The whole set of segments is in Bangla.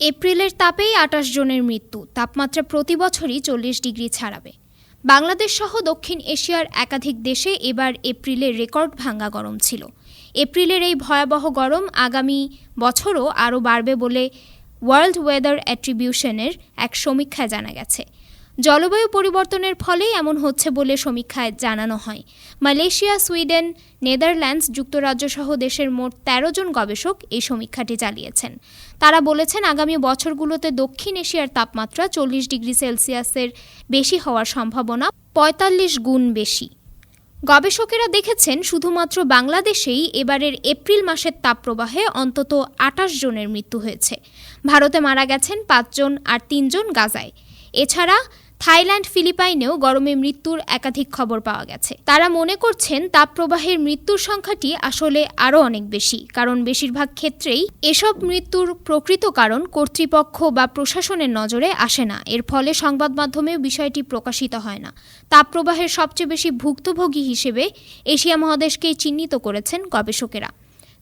এপ্রিলের তাপেই আটাশ জনের মৃত্যু। তাপমাত্রা প্রতি বছরই চল্লিশ ডিগ্রি ছাড়াবে। বাংলাদেশ সহ দক্ষিণ এশিয়ার একাধিক দেশে এবার এপ্রিলে রেকর্ড ভাঙ্গা গরম ছিল। এপ্রিলের এই ভয়াবহ গরম আগামী বছরও আরও বাড়বে বলে ওয়ার্ল্ড ওয়েদার অ্যাট্রিবিউশনের এক সমীক্ষায় জানা গেছে। জলবায়ু পরিবর্তনের ফলেই এমন হচ্ছে বলে সমীক্ষায় জানানো হয়। মালয়েশিয়া, সুইডেন, নেদারল্যান্ডস যুক্তরাজ্য সহ দেশের মোট তেরো জন গবেষক এই সমীক্ষাটি চালিয়েছেন। তারা বলেছেন, আগামী বছরগুলোতে দক্ষিণ এশিয়ার তাপমাত্রা চল্লিশ ডিগ্রি সেলসিয়াসের বেশি হওয়ার সম্ভাবনা পঁয়তাল্লিশ গুণ বেশি। গবেষকেরা দেখেছেন, শুধুমাত্র বাংলাদেশেই এবারের এপ্রিল মাসের তাপপ্রবাহে অন্তত আটাশ জনের মৃত্যু হয়েছে। ভারতে মারা গেছেন পাঁচজন আর তিনজন গাজায়। এছাড়া থাইল্যান্ড, ফিলিপাইনেও গরমে মৃত্যুর একাধিক খবর পাওয়া গেছে। তারা মনে করছেন, তাপপ্রবাহের মৃত্যুর সংখ্যাটি আসলে আরও অনেক বেশি, কারণ বেশিরভাগ ক্ষেত্রেই এসব মৃত্যুর প্রকৃত কারণ কর্তৃপক্ষ বা প্রশাসনের নজরে আসে না। এর ফলে সংবাদ মাধ্যমে বিষয়টি প্রকাশিত হয় না। তাপপ্রবাহের সবচেয়ে বেশি ভুক্তভোগী হিসেবে এশিয়া মহাদেশকেই চিহ্নিত করেছেন গবেষকেরা।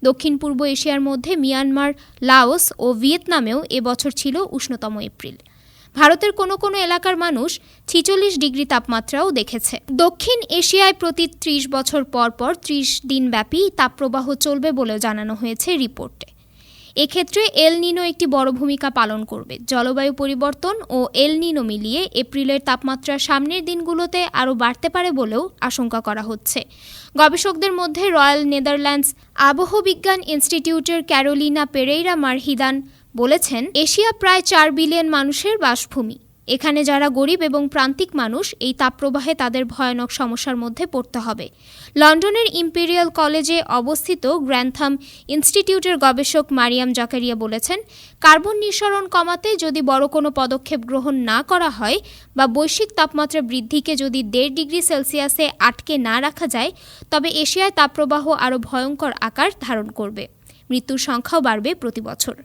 দক্ষিণ পূর্ব এশিয়ার মধ্যে মিয়ানমার, লাওস ও ভিয়েতনামেও এবছর ছিল উষ্ণতম এপ্রিল। ভারতের কোনো কোনো এলাকার মানুষ ছিচল্লিশ ডিগ্রি তাপমাত্রাও দেখেছে। দক্ষিণ এশিয়ায় প্রতি ত্রিশ বছর পর পর ত্রিশ দিনব্যাপী তাপপ্রবাহ চলবে বলেও জানানো হয়েছে রিপোর্টে। এক্ষেত্রে এল নিনো একটি বড় ভূমিকা পালন করবে। জলবায়ু পরিবর্তন ও এল নিনো মিলিয়ে এপ্রিলের তাপমাত্রা সামনের দিনগুলোতে আরও বাড়তে পারে বলেও আশঙ্কা করা হচ্ছে। গবেষকদের মধ্যে রয়্যাল নেদারল্যান্ডস আবহবিজ্ঞান ইনস্টিটিউটের ক্যারোলিনা পেরেইরা মারহিদান বলেছেন, এশিয়া প্রায় চার বিলিয়ন মানুষের বাসভূমি। এখানে যারা গরিব এবং প্রান্তিক মানুষ, এই তাপপ্রবাহে তাদের ভয়ানক সমস্যার মধ্যে পড়তে হবে। লন্ডনের ইম্পেরিয়াল কলেজে অবস্থিত গ্র্যান্থাম ইনস্টিটিউটের গবেষক মারিয়াম জাকারিয়া বলেছেন, কার্বন নিঃসরণ কমাতে যদি বড় কোনো পদক্ষেপ গ্রহণ না করা হয় বা বৈশ্বিক তাপমাত্রা বৃদ্ধিকে যদি দেড় ডিগ্রি সেলসিয়াসে আটকে না রাখা যায়, তবে এশিয়ায় তাপপ্রবাহ আরও ভয়ঙ্কর আকার ধারণ করবে। মৃত্যুর সংখ্যাও বাড়বে প্রতি বছর।